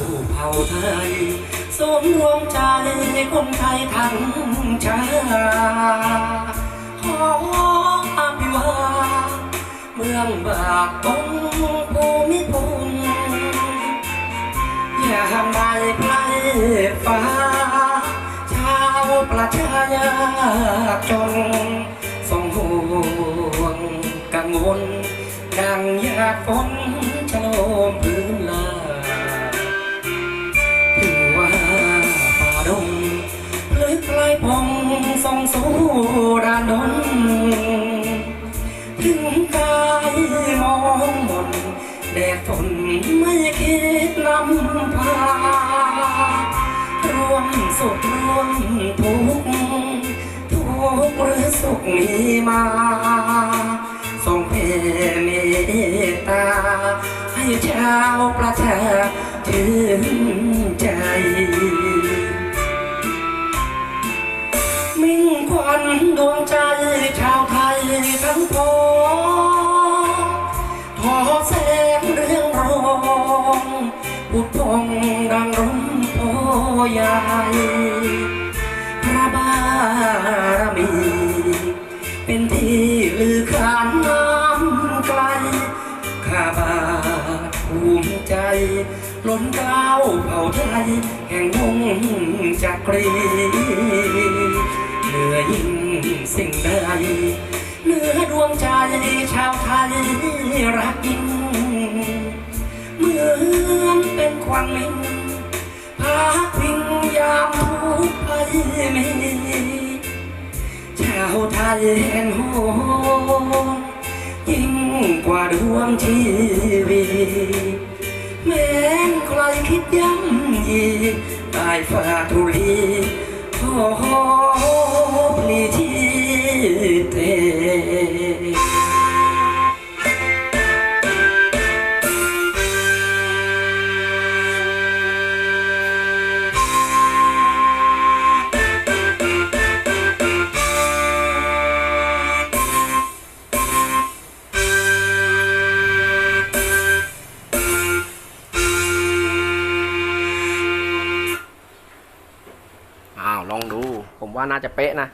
าวเผ่าไทย สมรวมใจคนไทยทั้งชาติขออภิวาเมืองบากตงภูมิพลยามใดไพรฟ้า ชาวประชายาจนทรงห่วงกังวลดังยาฝนชโลมพื้น ทรงสู้ดานดนถึงกายมองหมนแดดฝนไม่คิดนำพารวมสุขรวมทุกข์ทุกข์หรือสุขมีมาทรงเพเมตตา ให้ชาวประชาชื่นใจ มิ่งควันดวงใจชาวไทยทั้งพองทอแสงเรื่องรองพุทพองดังร่มโพใหญ่พระบารมี เป็นที่ลือขานน้ำไกลข้าบาทภูมิใจ ล้นเกล้าเผ่าไทยแห่งวงจักรี ยิ่งสิ่งใดเนือดวงใจชาวไทยรักยิ่งเหมือนเป็นควันมิงพาพิงยามทุกภัยมีชาวไทยแห่งโหยิ่งกว่าดวงชีวีแม้ใครคิดย่ำยีตายฝ่าทุลีขอ มว่าน่าจะเป๊ะนะ